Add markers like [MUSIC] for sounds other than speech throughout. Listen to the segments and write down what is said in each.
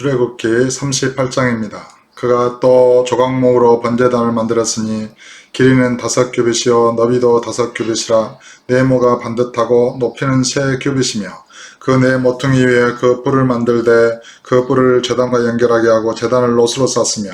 출애굽기 38장입니다. 그가 또 조각목으로 번제단을 만들었으니 길이는 다섯 규빗이요 너비도 다섯 규빗이라 네모가 반듯하고 높이는 세 규빗이며 그네 모퉁이 위에 그 뿔을 만들되 그 뿔을 재단과 연결하게 하고 재단을 노수로 쌌으며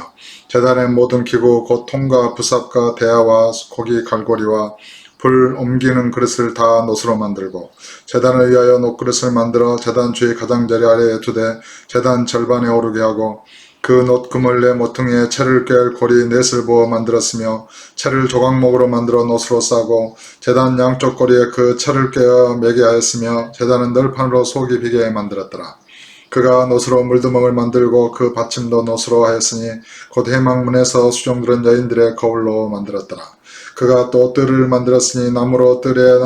재단의 모든 기구 곧 통과 부삽과 대야와 고기 갈고리와 불 옮기는 그릇을 다 노수로 만들고 재단을 위하여 녹그릇을 만들어 재단 주의 가장자리 아래에 두되 재단 절반에 오르게 하고 그 놋금을 내 모퉁이에 채를 꿰 고리 넷을 부어 만들었으며 채를 조각목으로 만들어 놋으로 싸고 재단 양쪽 고리에 그 채를 꿰어 매게 하였으며 재단은 널판으로 속이 비게 만들었더라. 그가 놋으로 물두멍을 만들고 그 받침도 놋으로 하였으니 곧 해망문에서 수종들은 여인들의 거울로 만들었더라. 그가 또 뜰을 만들었으니 나무로 뜰의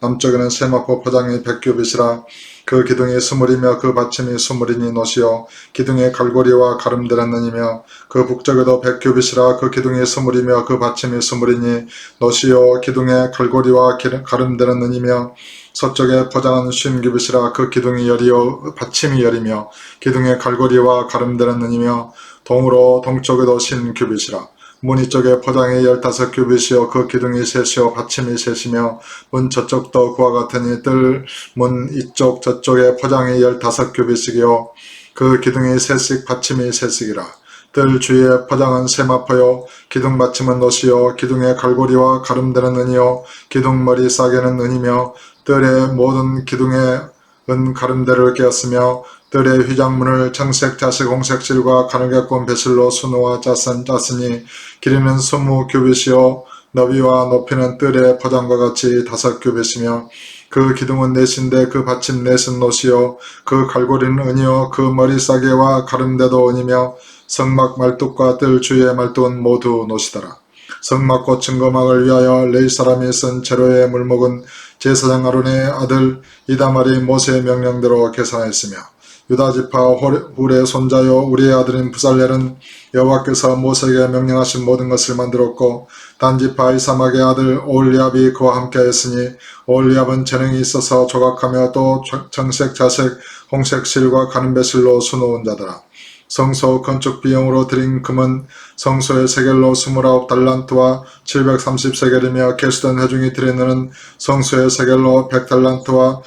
남쪽에는 세마포 포장이 백규빗이라 그 기둥이 스물이며 그 받침이 스물이니 노시요 기둥의 갈고리와 가름들었느니며 그 북쪽에도 백규빗이라 그 기둥이 스물이며 그 받침이 스물이니 노시요 기둥의 갈고리와 가름들었느니며 서쪽에 포장한 쉰규빗이라 그 기둥이 열이요 받침이 열이며 기둥의 갈고리와 가름들었느니며 동으로 동쪽에도 신규빗이라 문 이 쪽에 포장이 열다섯 규빗이요. 그 기둥이 셋이요. 받침이 셋이며 문 저쪽도 그와 같으니 뜰 문 이쪽 저쪽에 포장이 열다섯 규빗이요. 그 기둥이 셋씩 받침이 셋씩이라. 뜰 주위에 포장은 세마포요. 기둥 받침은 노시요. 기둥의 갈고리와 가름되는 은이요. 기둥 머리 싸개는 은이며 뜰의 모든 기둥에 은 가름대를 깨었으며 뜰의 휘장문을 청색, 자색, 홍색 가늘게 꼰 배실로 수놓아 짰은 짰으니 길이는 스무 규빗이요. 너비와 높이는 뜰의 포장과 같이 다섯 규빗이며 그 기둥은 넷인데 그 받침 넷은 노시요. 그 갈고리는 은이요. 그 머리 싸개와 가름대도 은이며 성막 말뚝과 뜰 주위의 말뚝은 모두 노시더라. 성막과 증거막을 위하여 레이 사람이 쓴 재료의 물목은 제사장 아론의 아들 이다말이 모세의 명령대로 계산했으며 유다 지파 훌의 손자요 우리의 아들인 부살렐은 여호와께서 모세에게 명령하신 모든 것을 만들었고 단지파 이사막의 아들 올리압이 그와 함께했으니 올리압은 재능이 있어서 조각하며 또 정색 자색 홍색 실과 가는 배실로 수놓은 자더라. 성소 건축 비용으로 들인 금은 성소의 세겔로 29달란트와 730세겔이며 개수된 회중이 드리는 성소의 세겔로 100달란트와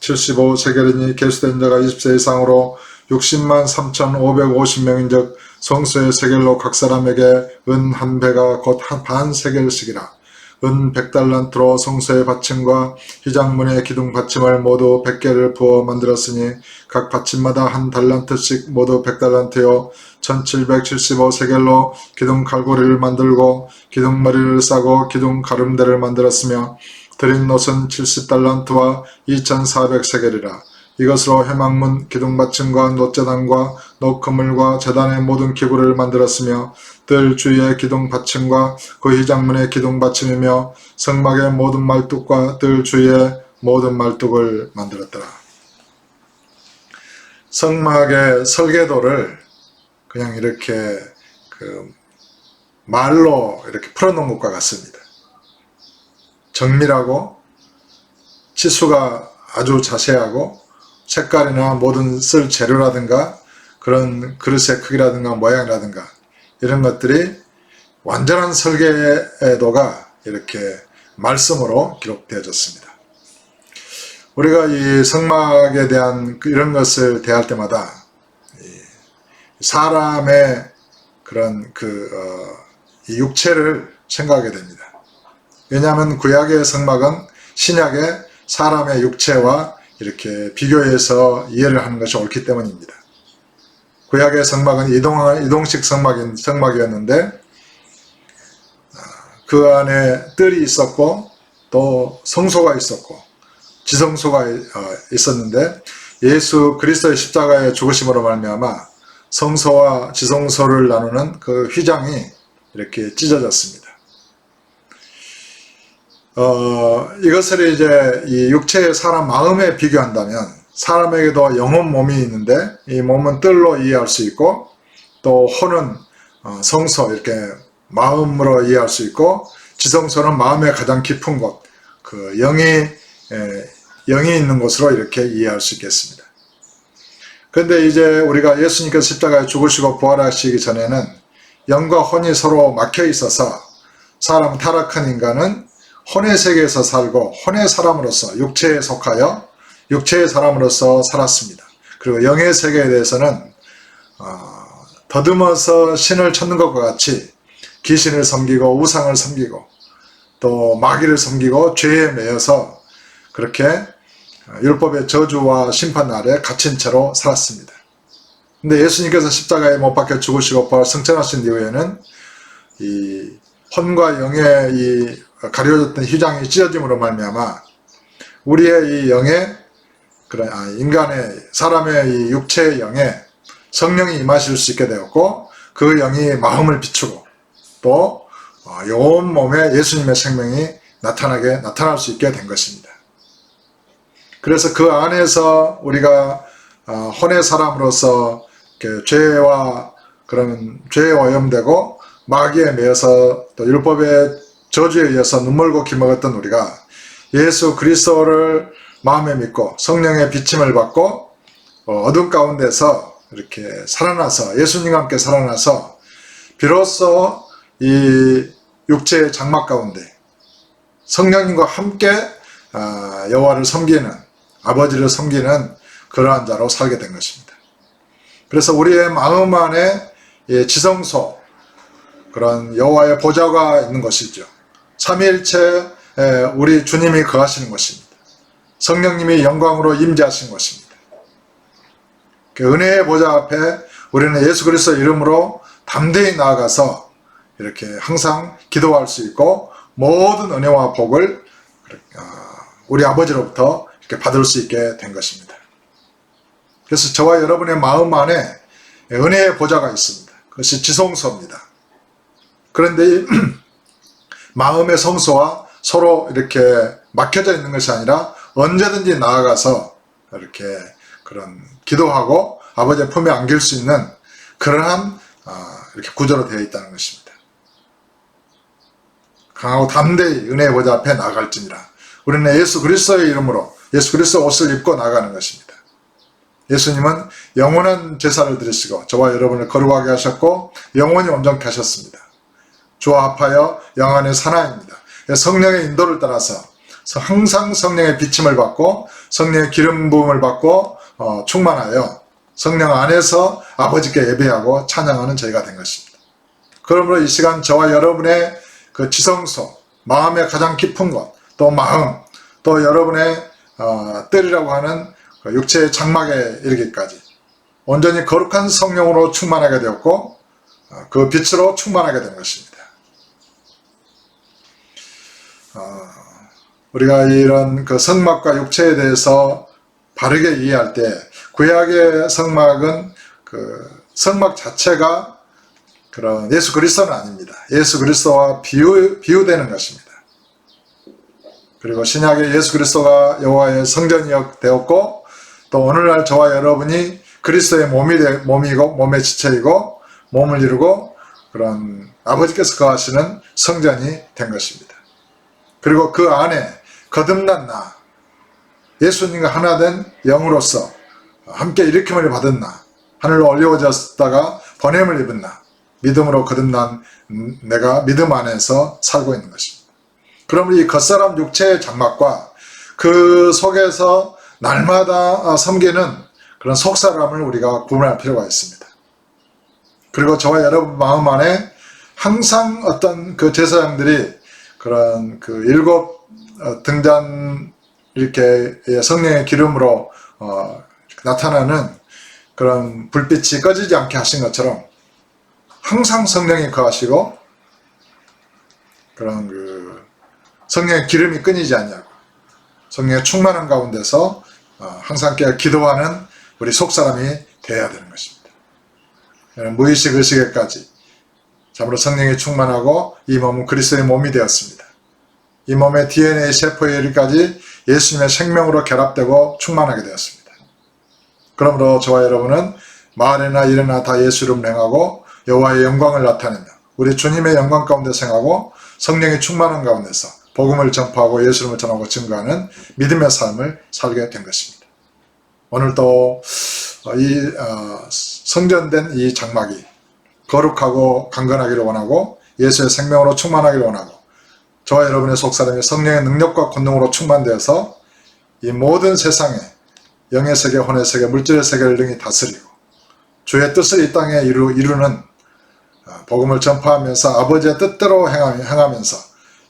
1775세겔이니 개수된 자가 20세 이상으로 60만 3,550명인 즉 성소의 세겔로 각 사람에게 은 한 배가 곧 반 세겔씩이라. 은 100달란트로 성소의 받침과 휘장문의 기둥 받침을 모두 100개를 부어 만들었으니 각 받침마다 한 달란트씩 모두 100달란트요 1775세겔로 기둥 갈고리를 만들고 기둥머리를 싸고 기둥 가름대를 만들었으며 드린 놋은 70달란트와 2400세겔이라 이것으로 해망문 기둥받침과 놋재단과 놋그물과 재단의 모든 기구를 만들었으며 뜰 주위의 기둥받침과 그 휘장문의 기둥받침이며 성막의 모든 말뚝과 뜰 주위의 모든 말뚝을 만들었더라. 성막의 설계도를 그냥 이렇게 그 말로 이렇게 풀어놓은 것과 같습니다. 정밀하고 치수가 아주 자세하고 색깔이나 모든 쓸 재료라든가 그런 그릇의 크기라든가 모양이라든가 이런 것들이 완전한 설계도가 이렇게 말씀으로 기록되어졌습니다. 우리가 이 성막에 대한 그 이런 것을 대할 때마다 사람의 그런 그 어, 육체를 생각하게 됩니다. 왜냐하면 구약의 성막은 신약의 사람의 육체와 이렇게 비교해서 이해를 하는 것이 옳기 때문입니다. 구약의 성막은 이동, 이동식 성막인, 성막이었는데 그 안에 뜰이 있었고 또 성소가 있었고 지성소가 어, 있었는데 예수 그리스도의 십자가의 죽으심으로 말미암아 성소와 지성소를 나누는 그 휘장이 이렇게 찢어졌습니다. 어, 이것을 이제 이 육체의 사람 마음에 비교한다면 사람에게도 영혼 몸이 있는데 이 몸은 뜰로 이해할 수 있고 또 혼은 어, 성소 이렇게 마음으로 이해할 수 있고 지성소는 마음의 가장 깊은 곳, 그 영이 에, 영이 있는 곳으로 이렇게 이해할 수 있겠습니다. 근데 이제 우리가 예수님께서 십자가에 죽으시고 부활하시기 전에는 영과 혼이 서로 막혀 있어서 사람 타락한 인간은 혼의 세계에서 살고 혼의 사람으로서 육체에 속하여 육체의 사람으로서 살았습니다. 그리고 영의 세계에 대해서는 어, 더듬어서 신을 찾는 것과 같이 귀신을 섬기고 우상을 섬기고 또 마귀를 섬기고 죄에 매여서 그렇게 율법의 저주와 심판 아래 갇힌 채로 살았습니다. 근데 예수님께서 십자가에 못 박혀 죽으시고 부활 승천하신 이후에는 이 혼과 영의 이 가려졌던 휘장이 찢어짐으로 말미암아 우리의 이 영의 그런 아, 인간의 사람의 이 육체의 영에 성령이 임하실 수 있게 되었고 그 영이 마음을 비추고 또 어, 온 몸에 예수님의 생명이 나타나게 나타날 수 있게 된 것입니다. 그래서 그 안에서 우리가 어, 혼의 사람으로서 죄와 그런 죄에 오염되고 마귀에 매여서 또 율법의 저주에 의해서 눈물고 기 먹었던 우리가 예수 그리스도를 마음에 믿고 성령의 비침을 받고 어, 어둠 가운데서 이렇게 살아나서 예수님과 함께 살아나서 비로소 이 육체의 장막 가운데 성령님과 함께 아, 여호와를 섬기는 아버지를 섬기는 그러한 자로 살게 된 것입니다. 그래서 우리의 마음 안에 이 지성소 그런 여호와의 보좌가 있는 것이죠. 삼위일체 우리 주님이 거하시는 것입니다. 성령님이 영광으로 임재하신 것입니다. 그 은혜의 보좌 앞에 우리는 예수 그리스도 이름으로 담대히 나아가서 이렇게 항상 기도할 수 있고 모든 은혜와 복을 아, 우리 아버지로부터 이렇게 받을 수 있게 된 것입니다. 그래서 저와 여러분의 마음 안에 은혜의 보좌가 있습니다. 그것이 지성소입니다. 그런데 이 [CLEARS THROAT] 마음의 성소와 서로 이렇게 막혀져 있는 것이 아니라 언제든지 나아가서 이렇게 그런 기도하고 아버지의 품에 안길 수 있는 그러한 아, 이렇게 구조로 되어 있다는 것입니다. 강하고 담대히 은혜의 보좌 앞에 나갈지니라. 우리는 예수 그리스도의 이름으로 예수 그리스도 옷을 입고 나가는 것입니다. 예수님은 영원한 제사를 드리시고 저와 여러분을 거룩하게 하셨고 영원히 온전케 하셨습니다. 주와 합하여 영안의 사나입니다. 성령의 인도를 따라서 항상 성령의 비침을 받고 성령의 기름 부음을 받고 어, 충만하여 성령 안에서 아버지께 예배하고 찬양하는 저희가 된 것입니다. 그러므로 이 시간 저와 여러분의 그 지성소, 마음의 가장 깊은 곳, 또 마음, 또 여러분의 어, 때리라고 하는 그 육체의 장막에 이르기까지 온전히 거룩한 성령으로 충만하게 되었고 어, 그 빛으로 충만하게 된 것입니다. 어, 우리가 이런 그 성막과 육체에 대해서 바르게 이해할 때 구약의 성막은 그 성막 자체가 그런 예수 그리스도는 아닙니다. 예수 그리스도와 비유, 비유되는 것입니다. 그리고 신약의 예수 그리스도가 여호와의 성전이 되었고 또 오늘날 저와 여러분이 그리스도의 몸이 되, 몸이고 몸의 지체이고 몸을 이루고 그런 아버지께서 거하시는 성전이 된 것입니다. 그리고 그 안에 거듭난 나 예수님과 하나 된 영으로서 함께 일으킴을 받은 나 하늘로 올려졌다가 번냄을 입은 나 믿음으로 거듭난 내가 믿음 안에서 살고 있는 것입니다. 그러면 이 겉사람 육체의 장막과 그 속에서 날마다 섬기는 그런 속사람을 우리가 구분할 필요가 있습니다. 그리고 저와 여러분 마음 안에 항상 어떤 그 제사장들이 그런 그 일곱 어, 등잔 이렇게 성령의 기름으로 어, 나타나는 그런 불빛이 꺼지지 않게 하신 것처럼 항상 성령이 거하시고 그런 그 성령의 기름이 끊이지 않냐고 성령의 충만한 가운데서 어, 항상 기도하는 우리 속사람이 되어야 되는 것입니다. 무의식 의식에까지 참으로 성령이 충만하고 이 몸은 그리스도의 몸이 되었습니다. 이 몸의 DNA 세포에 이르까지 예수님의 생명으로 결합되고 충만하게 되었습니다. 그러므로 저와 여러분은 말에나 일에나 다 예수 이름 행하고 여호와의 영광을 나타내며 우리 주님의 영광 가운데 생하고 성령의 충만한 가운데서 복음을 전파하고 예수 이름을 전하고 증거하는 믿음의 삶을 살게 된 것입니다. 오늘도 어, 이 어, 성전된 이 장막이 거룩하고 강건하기를 원하고 예수의 생명으로 충만하기를 원하고 저와 여러분의 속사람이 성령의 능력과 권능으로 충만되어서 이 모든 세상에 영의 세계, 혼의 세계, 물질의 세계를 능히 다스리고 주의 뜻을 이 땅에 이루, 이루는 어, 복음을 전파하면서 아버지의 뜻대로 행하- 행하면서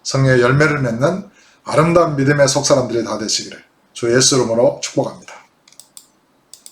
성령의 열매를 맺는 아름다운 믿음의 속사람들이 다 되시기를 주 예수 이름으로 축복합니다.